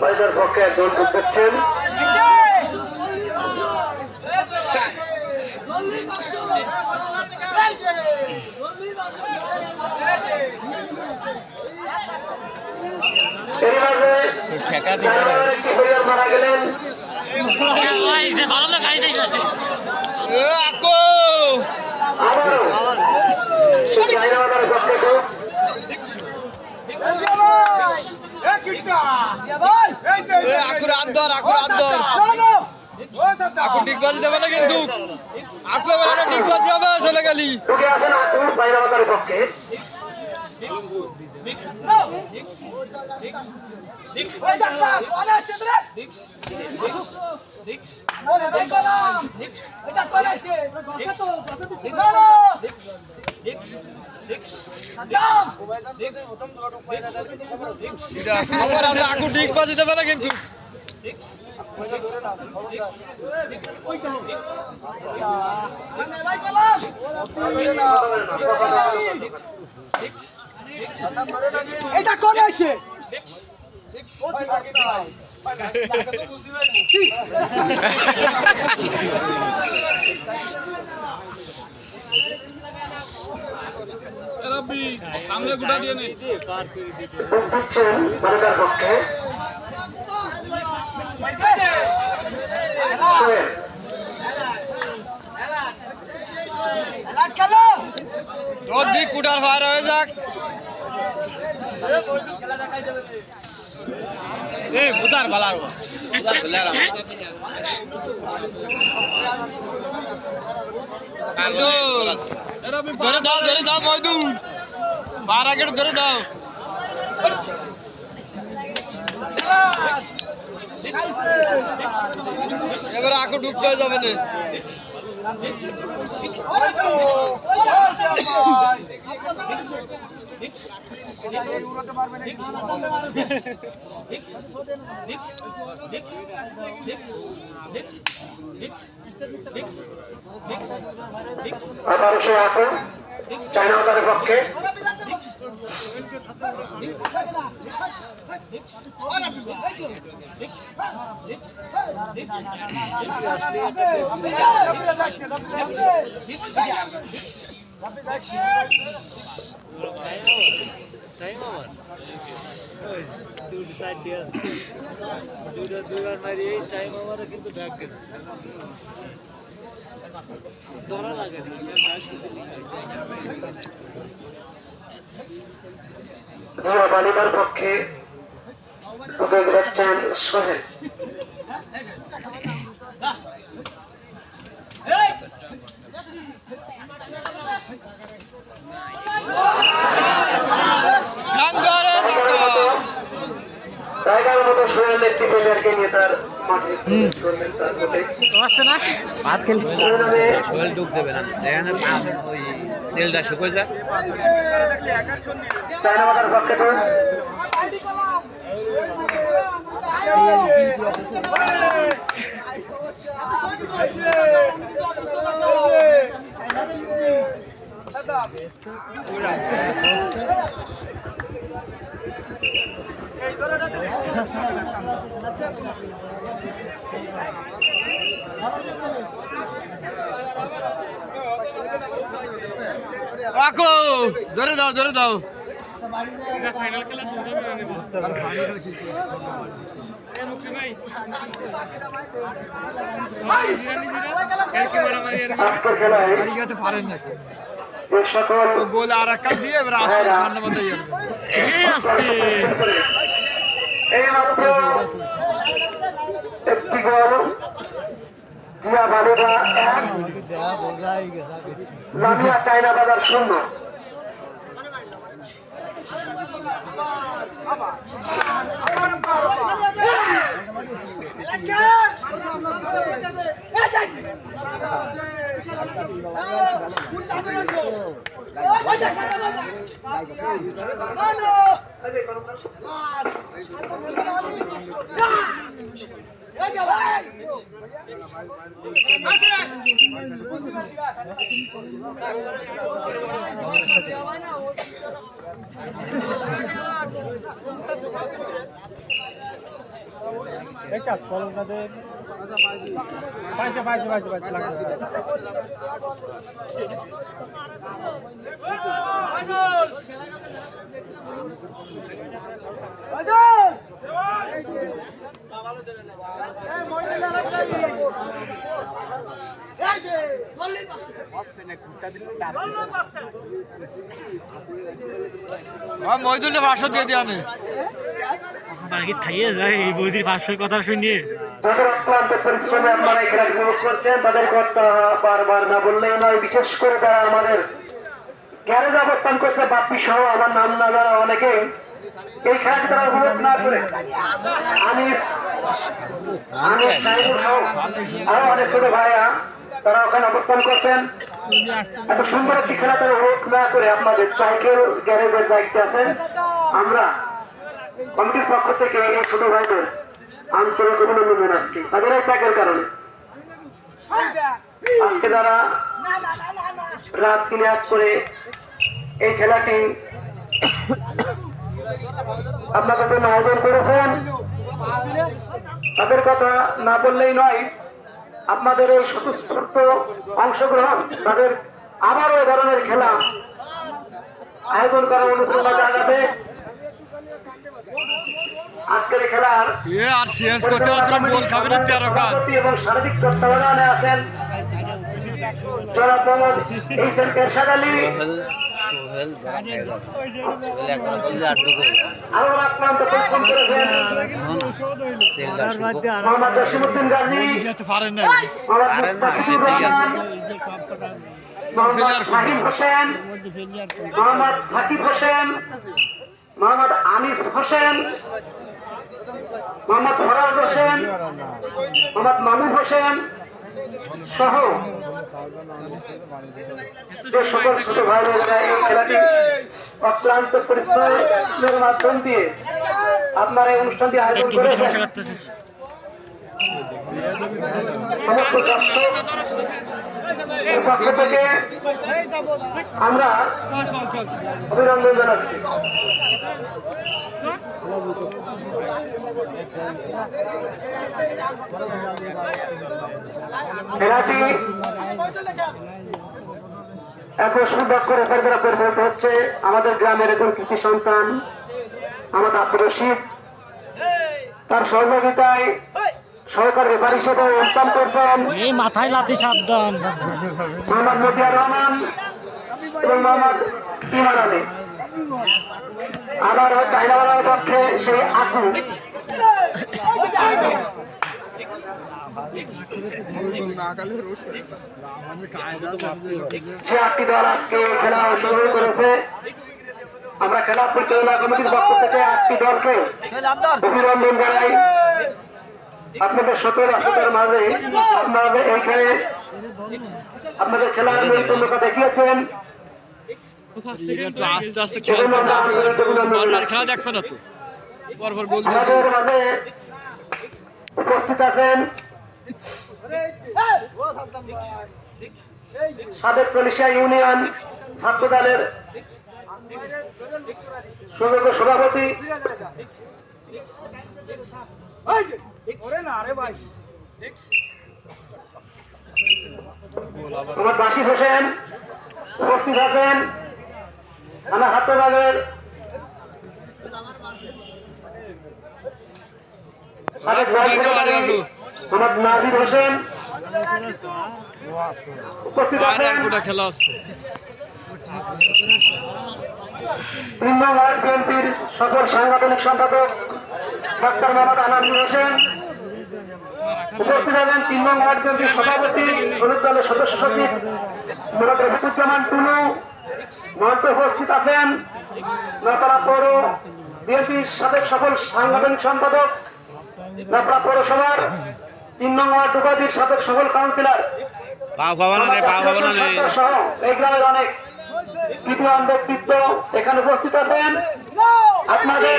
বালিকার পক্ষে একজন করছেন। এর মাঝে জানুয়ারির একটি হরিয়ার মারা গেলেন? ভালো আইসে গেছে আবারও। আকুর হাত ধর আকুর হাত ধর আকু ডিগবাজি দেবে না কিন্তু। আকু এবার একটা ডিগবাজি হবে চলে গেলি। ঢুকে খবর আছে আকু ডিগবাজি দেবে না কিন্তু এটা কোন আছে দিচ্ছেন বালিকার পক্ষে সোহেল তোর দিক কুটার ফায়ার হয়ে যাক। এ বুদার ভালার বুদার ভালার ধরে দাও ধরে দাও ময়দুর বার আগে ধরে দাও। এবার আকু ডুবতে যাবে না। আবার সে আসুন চাইনাবাজারের পক্ষে আমার পক্ষে যাচ্ছেন সোহেল ধান ধরে থাকো জায়গার মতো সোহেল নিয়ে তার ভাত খেলি। শরীর ডুব দেবে না। এখানে ওই তেলটা শুকিয়ে যাক। আকু ধরে দাও ধরে দাও। আজকের খেলায় কারিগাতে পারেন না গোল আর একটা দিয়ে এবার আস্তে আস্তে ঠান্ডা মাথায় যাবে এইমাত্র একটি গোল। জিয়া চায়না বাজার শূন্য। Deixa a cola, cadê? আবার মহিদুল্লাহ পাঁচশো দিয়ে দিই আমি। বাকি থাইয়ে যায় এই বৌদির পাঁচশোর কথা শুনিয়ে। যাদের অক্লান্ত পরিশ্রমে আপনারা এই খেলা উপভোগ করছেন তাদের কথা বারবার না বললেই নয়, বিশেষ করে তারা আমাদের গ্যারেজ অবস্থান করছে, বাপ্পি সহ, আমার নাম না জানা অনেকে। এই খেলাটি তারা উপভোগ না করে। আমি আমি আরও অনেক ছোট ভাইয়া তারা ওখানে অবস্থান করছেন। এত সুন্দর একটি খেলা তারা উপভোগ না করে আপনাদের সাইকেল গ্যারেজের দায়িত্বে আছেন। আমরা কমিটির পক্ষ থেকে এই ছোট ভাইদের আন্তরিক অভিনন্দন জানাচ্ছি তাদের এই ত্যাগের কারণে। আজকে তারা রাত দিনে এক করে এই খেলাটি আপনাদের জন্য আয়োজন করেছেন? তাদের কথা না বললেই নয়, আপনাদের এই স্বতঃস্ফূর্ত অংশগ্রহণ, তাদের আবারও এ ধরনের খেলা আয়োজন করার অনুপ্রেরণা জানাবে আজকের খেলার এ আর সিএস করতে পারতো বল খাবে না তেরো এবং সার্বিক তত্ত্বাবধানে আছেন। মোহাম্মদ হোসেন। মোহাম্মদ সাকিব হোসেন। মোহাম্মদ আনিস হোসেন। মোহাম্মদ ফরাজ হোসেন মোহাম্মদ মামুন হোসেন সহ যে সকল ছোট ভাই বোনেরা এই খেলাটি অক্লান্ত পরিশ্রমের মাধ্যম দিয়ে আপনারা এই অনুষ্ঠানটি আয়োজন করেছেন। সমস্ত দর্শক পক্ষ থেকে আমরা অভিনন্দন জানাচ্ছি। খেলাটি করে পরিণত হচ্ছে। আমাদের গ্রামের একজন কৃষি সন্তান, আমাদের আব্দুর তার সহযোগিতায় সহকার ব্যাপার হিসেবে অনুষ্ঠান করছেন এই মাথায় লাথি সাবধান। মোহাম্মদ মতিয়ার রহমান এবং মোহাম্মদ ইমান আলী। আবার চাইনাওয়ালার পক্ষে সেই আকু। সে আটটি দল আজকে খেলা অংশগ্রহণ করেছে। আমরা খেলা পরিচালনা কমিটির পক্ষ থেকে আটটি দলকে অভিনন্দন জানাই। আপনাদের সতের আসতের মাঝে আপনাদের এইখানে আপনাদের খেলার নৈপুণ্যতা দেখিয়েছেন। আস্তে আস্তে খেলতে যাও খেলা দেখবে না তো। পরপর গোল আমাদের মাঝে উপস্থিত আছেন সাবেক চল্লিশা ইউনিয়ন ছাত্র দলের আমার বাসিফ হোসেন উপস্থিত আছেন আমার হাতবাগের নাজির হোসেন উপস্থিত আছেন খেলা আছে তিন বিএনপির সকল সাংগঠনিক সম্পাদক ডাক্তার মোহাম্মদ আনামুল হোসেন উপস্থিত আছেন তিন নং ওয়ার্ড বিএনপির সভাপতি হলুদ দলের সদস্য সচিব মোহাম্মদ রফিকুজ্জামান টুলু মঞ্চে উপস্থিত আছেন নতলা পৌর বিএনপির সাবেক সকল সাংগঠনিক সম্পাদক নতলা পৌরসভার তিন নং ওয়ার্ড উপাধির সাবেক সকল কাউন্সিলর। সহ এই গ্রামের অনেক তৃতীয় ব্যক্তিত্ব এখানে উপস্থিত আছেন। আপনাদের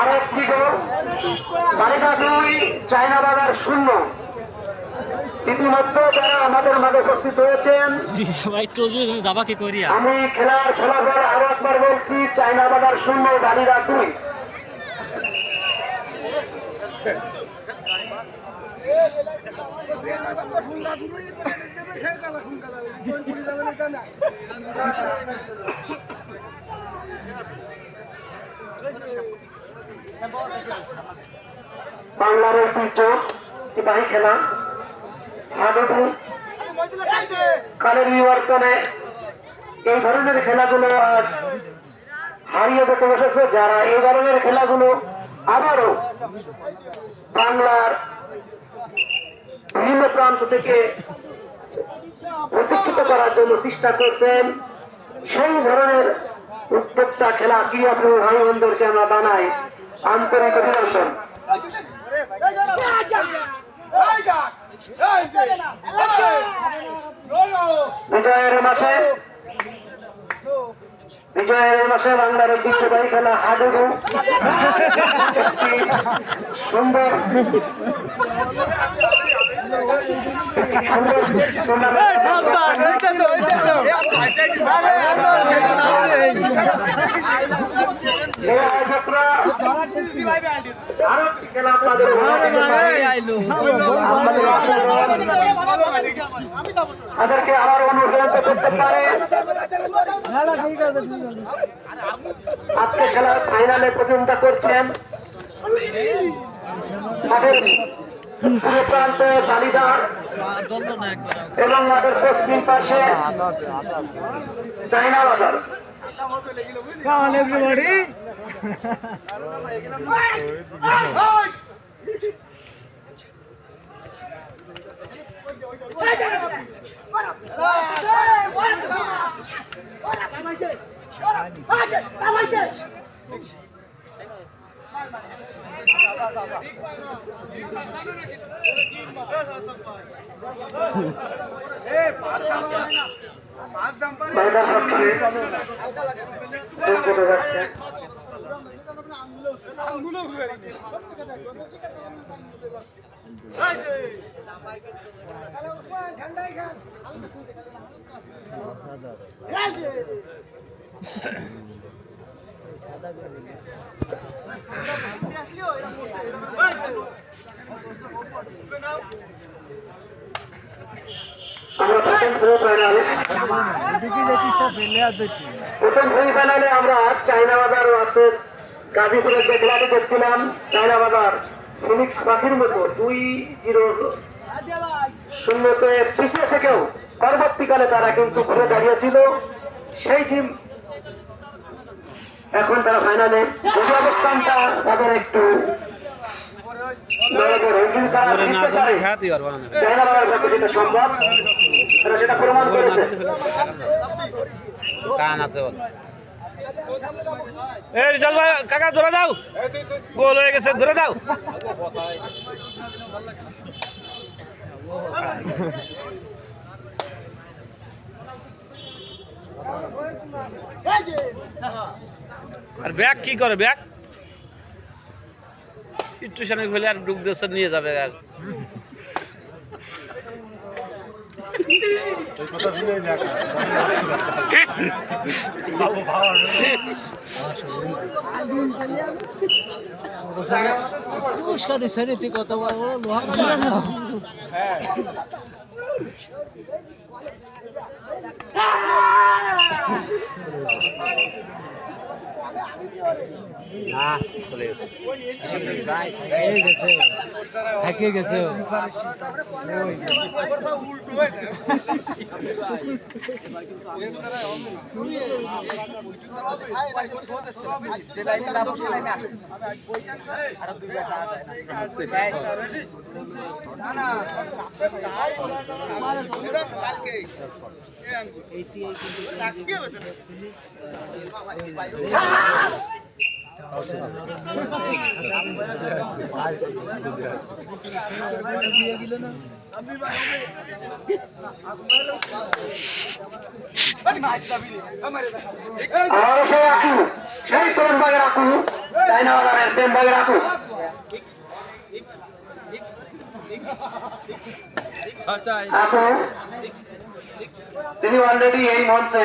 আরেকটি গোল বালিকা দুই, চায়না বাজার শূন্য। ইতিমধ্যে যারা আমাদের মাঝে উপস্থিত হয়েছেন আমি খেলার ফলাফল আরও একবার বলছি, চায়না বাজার শূন্য বালিকা দুই। বাংলার ঐতিহ্য সিপাহী খেলা। হাডুডু কালের বিবর্তনে এই ধরনের খেলাগুলো আজ হারিয়ে যেতে বসেছে। যারা এই ধরনের খেলাগুলো আবারও বাংলার প্রান্ত থেকে প্রতিষ্ঠিত করার জন্য চেষ্টা করছেন। সেই ধরনের উদ্যোক্তা খেলা ক্রীড়াপ্রেমী ভাই বোনদেরকে আমরা বানাই আন্তরিক অভিনন্দন। বিজয়ের মাসে বিজয়ের মাসে বাংলার ঐতিহ্যবাহী খেলা হাডুডু। সুন্দর তাদেরকে আবার অনুপ্রাণিত করতে পারে আজকে খেলার ফাইনালে প্রতিযোগিতা করছেন মাঠের পূর্ব প্রান্তে বালিদার এবং মাঠের পশ্চিম পাশে চাইনা বাজার বালিদার পক্ষে চলে যাচ্ছে সেমিফাইনাল প্রথম সেমিফাইনালে আমরা চাইনা বাজার ভার্সেস গাজীপুরের যে খেলাটি দেখছিলাম। চাইনা বাজার ফিনিক্স পাখির মতো দুই জিরো শূন্যতে পিছিয়ে থেকেও পরবর্তীকালে তারা কিন্তু ঘুরে দাঁড়িয়েছিল। সেই টিম এখন তারা ফাইনালে অবস্থানটা তাদের একটু সম্ভব। সেটা প্রমাণ করেছে। কান আছে ওর এই রিজাল ভাই কাকা ধরে দাও। গোল হয়ে গেছে ধরে দাও। আর ব্যাগ কি করে ব্যাগ? একটু সামনে ফেলে আর ডুব দেশে নিয়ে যাবে আর। পুরস্কার দিচ্ছে রে তুই কত লোহা না চলে গেছে। থাকে গেছে এইটি সেই আকু সেই প্রেম বাগের আকু চাইনা বাজারের প্রেম বাগের আকু আকু তিনি অলরেডি এই মঞ্চে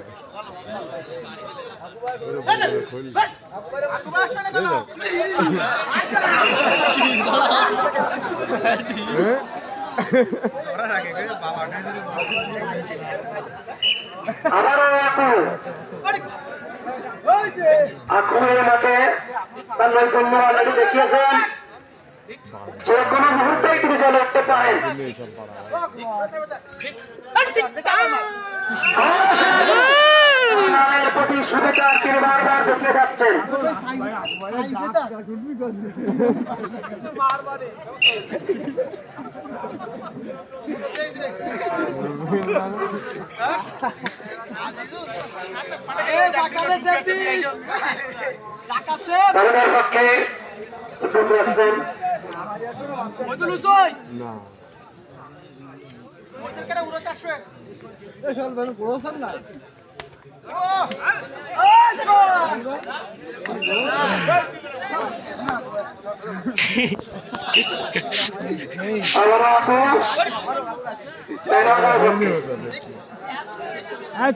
দুপুর আসছেন আবারও আকু আকু এই মাঠে তার যে কোনো মুহূর্তেই তিনি চলে আসতে পারেন নামের শুভেচ্ছা তিনি বারবার পক্ষে আকু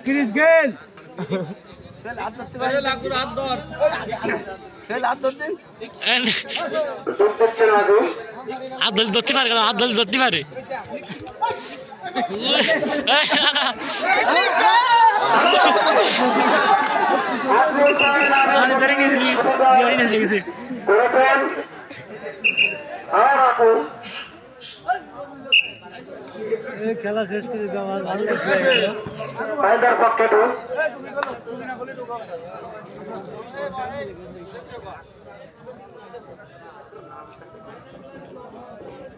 ক্রিস গেল দুধ দিচ্ছেন আকু হাত ধরে ধরতে পারে কেন? হাত ধরে পারে। খেলা শেষ করে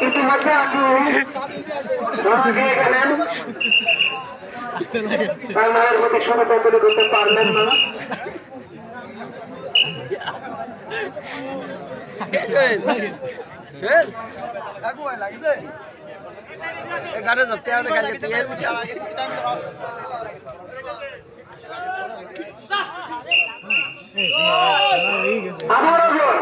ইতিমধ্যে আপনি গেলেন মায়ের প্রতি শুভেচ্ছা করতে পারলেন না আবারও জোর